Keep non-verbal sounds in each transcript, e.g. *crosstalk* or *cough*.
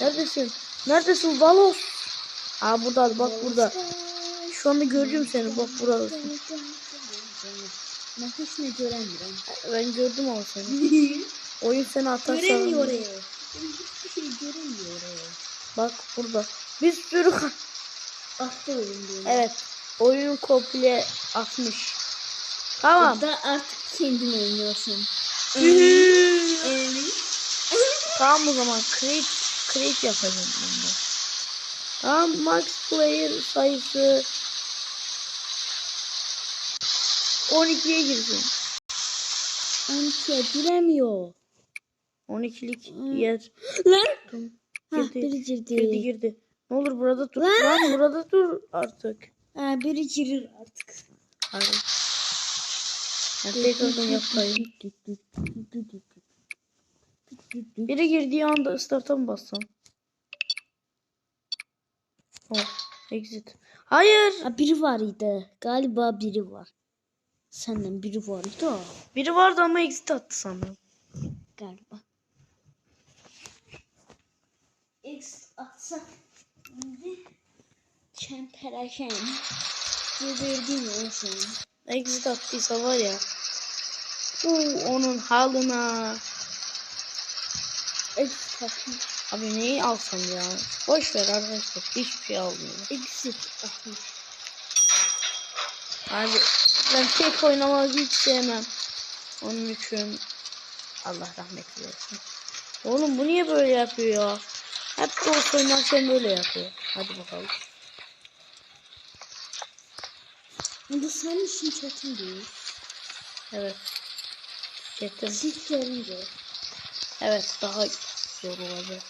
Neredesin? Neredesin Valos? Aa burada bak burada. Şu anda gördüm seni bak buradasın. Ben hiç ne göremiyorum. Ben gördüm ama seni. *laughs* Oyun seni atarsa. Göremiyor oraya. Hiçbir şey göremiyor oraya. Bak burada. Bir sürü Attı oyun diyor. Evet. Oyun komple atmış. Tamam. Burada artık kendin oynuyorsun. *laughs* Evet. Tamam o zaman create create yapacağım bunda. Tamam max player sayısı 12'ye girsin. Anke giremiyor. 12'lik Hmm. yer. Lan. Ha Girdi. biri girdi. Girdi girdi. Ne olur burada dur. Lan. Lan burada dur artık. Ha biri girir artık. Hadi. Ben tekrardan yapayım. *laughs* Biri girdiği anda start'a mı bassam? Oh, exit. Hayır. Ha biri var idi. Galiba biri var. Senden biri var idi. Biri vardı ama exit attı sanırım. Galiba. X atsak şimdi çempereşen. Geberdim ya sen. Exit attıysa var ya. Uu, onun halına. Atmış. Abi neyi alsam ya? Boş ver arkadaşlar. Hiçbir şey almıyorum. Exit atmış. Abi ben tek oynamayı hiç sevmem. Onun için Allah rahmet eylesin. Oğlum bu niye böyle yapıyor ya? Hep dost oynarken böyle yapıyor. Hadi bakalım. Bu senin için çetin değil. Evet. Getir. Siz görünce. Evet daha zor olacak.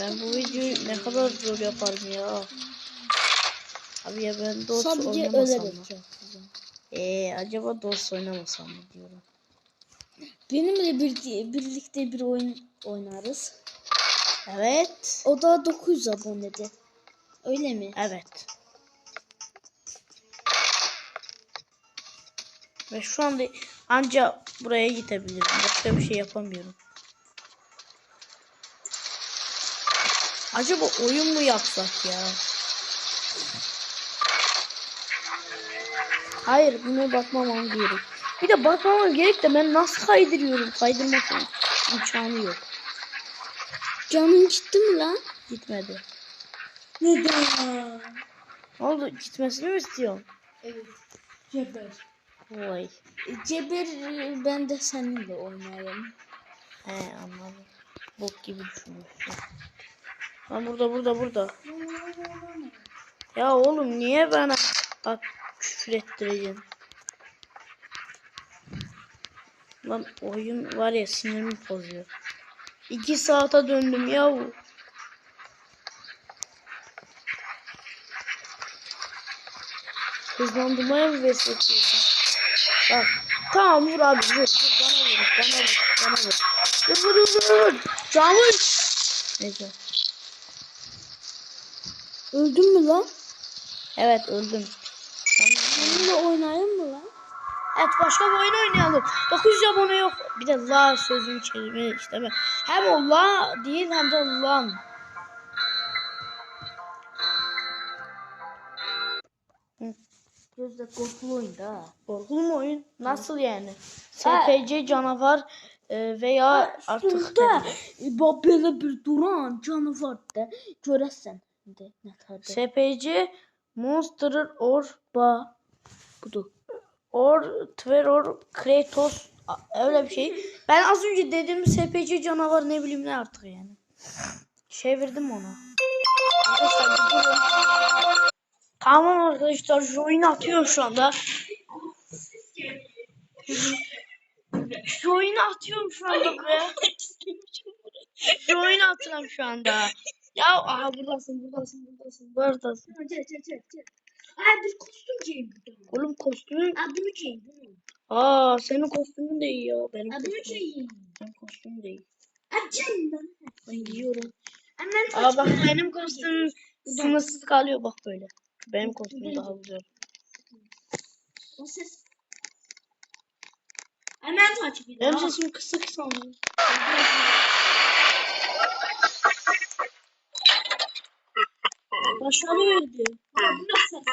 Ben bu videoyu ne kadar zor yaparım ya. Abi ya ben dost Sadece oynamasam mı? Eee acaba dost oynamasam mı diyorum. Benimle bir, birlikte bir oyun oynarız. Evet. O da 900 abonede. Öyle mi? Evet. Ve şu anda anca buraya gidebilirim. Başka bir şey yapamıyorum. Acaba oyun mu yapsak ya? Hayır buna bakmamam gerek. Bir de bakmamam gerek de ben nasıl kaydırıyorum? Kaydırmasın imkanı yok. Canın gitti mi lan? Gitmedi. Neden? Ne oldu? Gitmesini mi istiyorsun? Evet. Ceber. Vay. Ceber e, ben de seninle oynayayım. He anladım. Bok gibi düşünmüşsün. Lan burada burada burada. Ya oğlum niye bana bak küfür ettireceksin? Lan oyun var ya sinirimi bozuyor. İki saate döndüm yahu. Hızlandırmaya mı besliyorsun? Bak. Tamam vur abi vur. vur. Bana vur. Bana vur. Bana vur. Vur vur vur vur. Camış. Neyse. Öldün mü lan? Evet öldüm. Seninle oynayayım mı lan? Evet başka bir oyun oynayalım. 900 abone yok. Bir de la sözünü çevirmeyi isteme. Hem o la değil hem de lan. Gözde korkulu oyunda ha. Korkulu mu oyun? Nasıl yani? SPC canavar e, veya artık Üstünde bak böyle bir duran canavar da görəsən. De. SPC Monster or Ba. Budur. or Terror Kratos öyle bir şey. Ben az önce dediğim SPC canavar ne bileyim ne artık yani. Çevirdim onu. Arkadaşlar bu. Tamam arkadaşlar şu oyunu atıyorum şu anda. Oyunu atıyorum şu anda buraya. Oyunu atıyorum şu anda. Ya aha buradasın buradasın buradasın buradasın. Gel gel gel gel. Ha bir kostüm giyin burada. Oğlum kostümün. Ha bunu giyin bunu. Aa senin kostümün de iyi ya. Benim Ha bunu giyin. Benim kostümüm de iyi. Ha canım. Ben giyiyorum. Hemen Aa bak benim kostümüm sınırsız kalıyor bak böyle. Benim kostümüm daha güzel. O ses. Hemen takip edin. Benim sesimi kısık sandım. Başarı verdi. *laughs* Nasıl?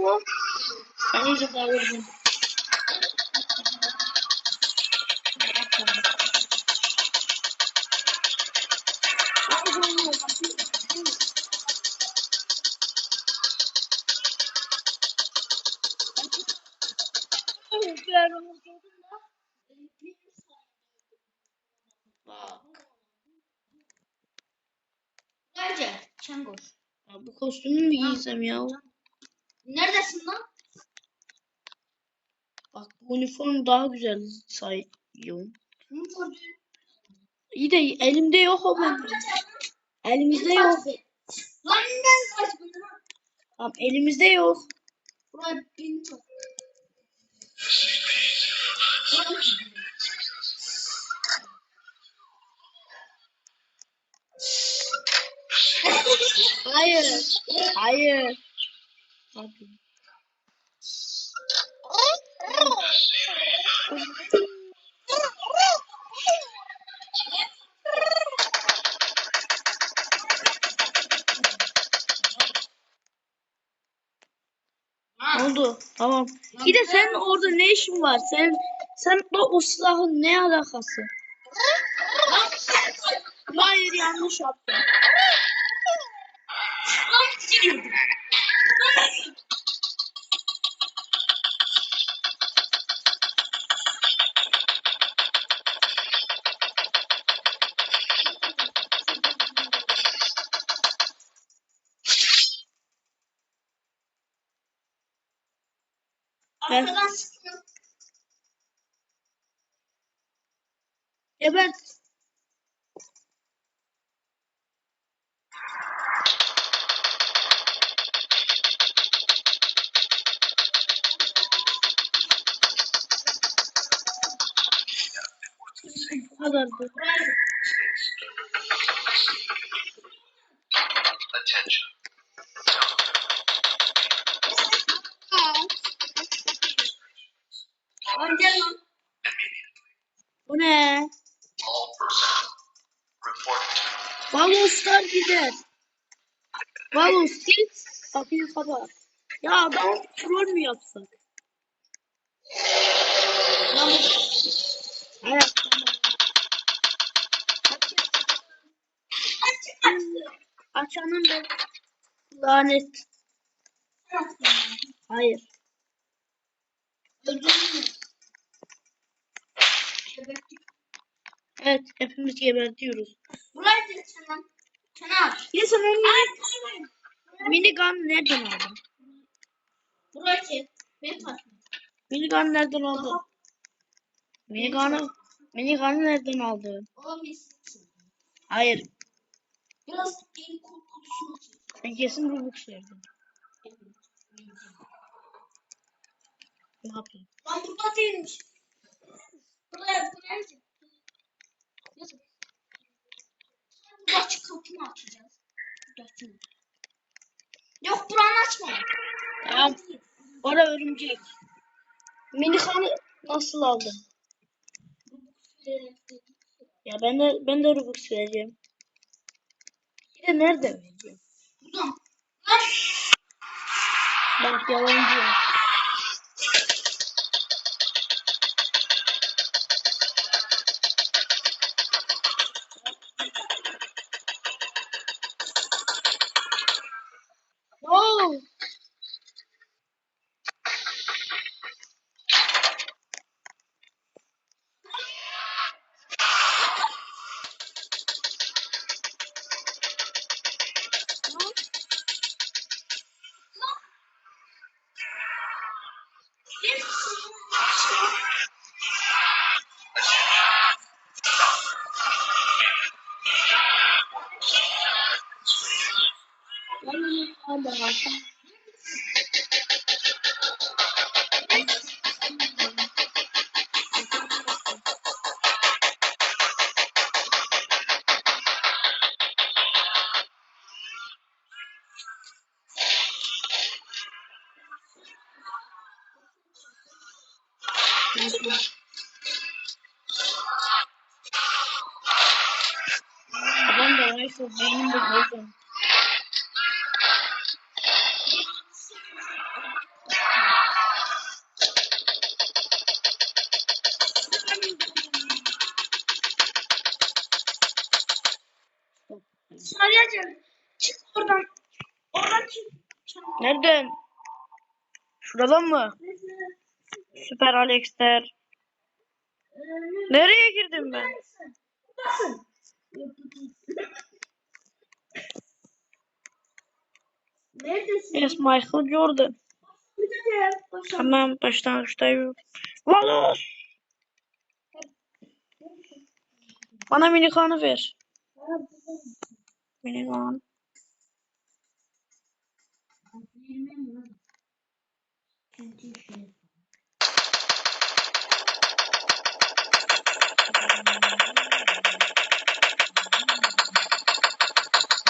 Mu? Ben iyice davrandım. Bak. Nerede? Çengoş. Ya bu kostümü mü giysem ya? Neredesin lan? Bak bu üniform daha güzel sayıyorum. İyi de elimde yok o benim. Elimizde yok. Lan ben kaç bunu? Tamam elimizde yok. Bin çok. Hayır. Hayır. Ne oldu? Tamam. İyi de senin orada ne işin var? Sen sen de o silahın ne alakası? Hayır yanlış yaptın. Arkadan sıkıyor. evet. Kadardı. Git. Kapıyı kapat. Ya adam troll mü yapsak? Evet. Açanın da lanet. Hayır. Evet hepimiz gebertiyoruz. Buraya Kenan. Kenan. Ya sen onu minigun nereden aldın? Buraya gel. Beni takip. Minigun nereden aldın? Minigun'u minigun'u nereden aldın? Oğlum iyisin. Hayır. Biraz en korkutusunu çek. Sen kesin Robux verdin. Ne yapayım? Lan burada değilmiş. Buraya buraya. Yazık. Burada açık kapını açacağız. Burada açın. Yok buranı açma. Tamam. Ora örümcek. Minigun'u nasıl aldın? Ya ben de ben de Robux vereceğim. Bir de nerede vereceğim? Buradan. Bak yalancı. Adam da varsa benim de bozum. Sarıya gel. Çık oradan. Oradan çık. Çabuk. Nereden? Şuradan mı? Süper Alex'ler. Nereye girdim ben? Neredesin? Yes, Michael Jordan. Tamam başlangıçtayım. Valos! Bana minikanı ver. Minikan.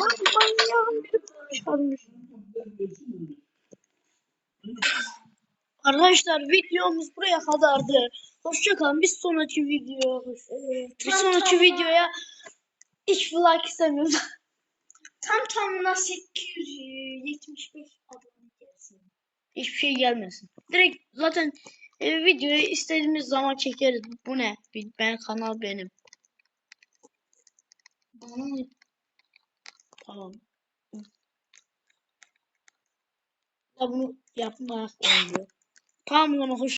Bak manyağım biri çalmış. Arkadaşlar videomuz buraya kadardı. Hoşçakalın. Bir sonraki video bir sonraki videoya hiç like istemiyorum. Tam tamına 875 abone gelsin. Hiçbir şey gelmesin. Direkt zaten e, videoyu istediğimiz zaman çekeriz. Bu ne? Ben kanal benim. Bana Tamam. Ya bunu yapmak olmuyor. Tamam zaman hoş